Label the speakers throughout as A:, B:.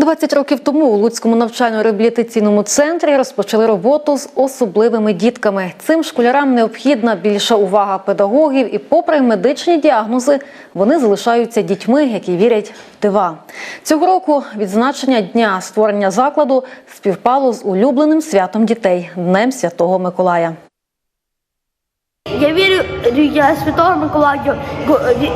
A: 20 років тому у Луцькому навчально-реабілітаційному центрі розпочали роботу з особливими дітками. Цим школярам необхідна більша увага педагогів, і, попри медичні діагнози, вони залишаються дітьми, які вірять в дива. Цього року відзначення дня створення закладу співпало з улюбленим святом дітей Днем Святого Миколая.
B: Я вірю Святого Миколая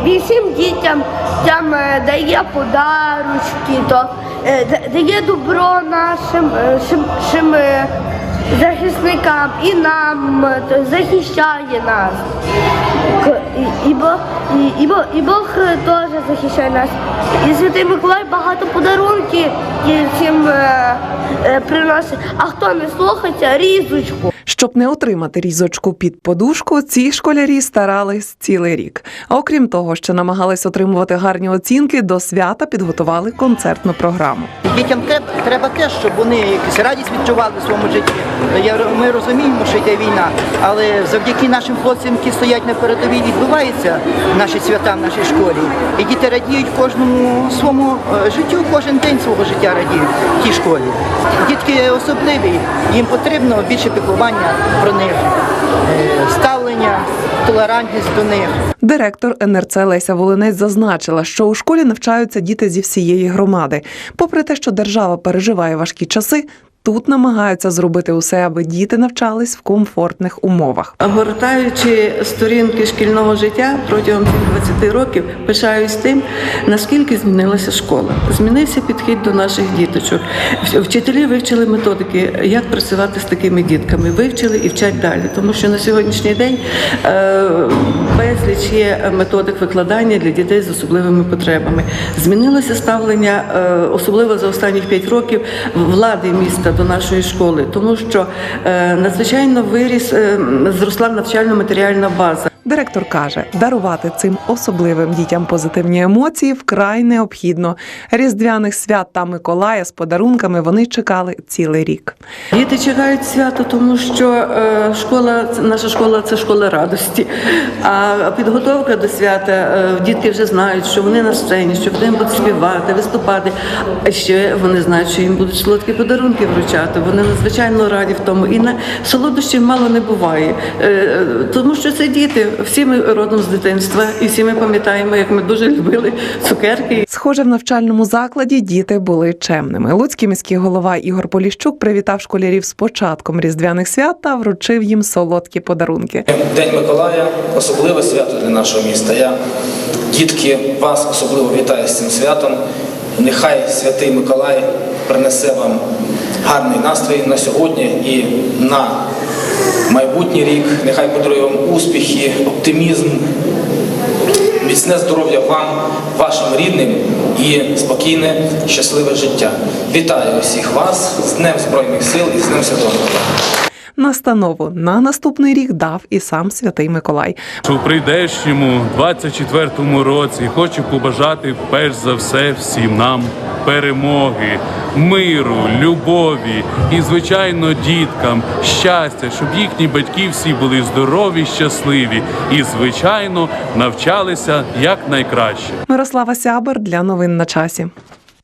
B: він всім дітям там е, дає подарочки, то е, дає добро нашим е, шим, е, захисникам і нам е, то захищає нас. І, і, Бог, і, Бог, і Бог е, теж захищає нас. І Святий Миколай багато подарунків всім е, е, приносить. А хто не слухається, різочку.
C: Щоб не отримати різочку під подушку, ці школярі старались цілий рік. А Окрім того, що намагались отримувати гарні оцінки, до свята підготували концертну програму.
D: Дітям треба, теж, щоб вони якусь радість відчували в своєму житті. Ми розуміємо, що йде війна, але завдяки нашим хлопцям, які стоять на передовій, відбуваються наші свята в нашій школі. І діти радіють кожному своєму е, життю, кожен день свого життя радіють в тій школі. Дітки особливі, їм потрібно більше піклування про них, е, ставлення, толерантність до них.
C: Директор НРЦ Леся Волинець зазначила, що у школі навчаються діти зі всієї громади. Попри те, що держава переживає важкі часи, тут намагаються зробити усе, аби діти навчались в комфортних умовах.
E: Гортаючи сторінки шкільного життя протягом цих 20 років, пишаюсь тим, наскільки змінилася школа. Змінився підхід до наших діточок. Вчителі вивчили методики, як працювати з такими дітками. Вивчили і вчать далі. Тому що на сьогоднішній день е, безліч є методик викладання для дітей з особливими потребами. Змінилося ставлення, е, особливо за останні 5 років, влади міста до нашої школи, тому що е, надзвичайно виріс, е, зросла навчально-матеріальна база.
C: Директор каже, дарувати цим особливим дітям позитивні емоції вкрай необхідно. Різдвяних свят та Миколая з подарунками вони чекали цілий рік.
E: Діти чекають свято, тому що е, школа, наша школа це школа радості. А підготовка до свята е, дітки вже знають, що вони на сцені, що вони будуть співати, виступати. А ще вони знають, що їм будуть солодкі подарунки вручати. Вони надзвичайно раді в тому. І на солодощів мало не буває, е, тому що це діти. Всі ми родом з дитинства, і всі ми пам'ятаємо, як ми дуже любили цукерки
C: Схоже, в навчальному закладі діти були чемними. Луцький міський голова Ігор Поліщук привітав школярів з початком різдвяних свят та вручив їм солодкі подарунки.
F: День Миколая особливе свято для нашого міста. Я, дітки, вас особливо вітаю з цим святом. Нехай святий Миколай принесе вам гарний настрій на сьогодні і на майбутній рік. Нехай подарує вам успіхи, оптимізм, міцне здоров'я вам, вашим рідним і спокійне, щасливе життя. Вітаю усіх вас з Днем Збройних сил і з Днем Святого Миколая.
C: Настанову на наступний рік дав і сам святий Миколай.
G: У прийдешньому 24-му році хочу побажати перш за все всім нам перемоги, миру, любові і, звичайно, діткам щастя, щоб їхні батьки всі були здорові, щасливі і, звичайно, навчалися якнайкраще.
C: Мирослава Сябер для новин на часі.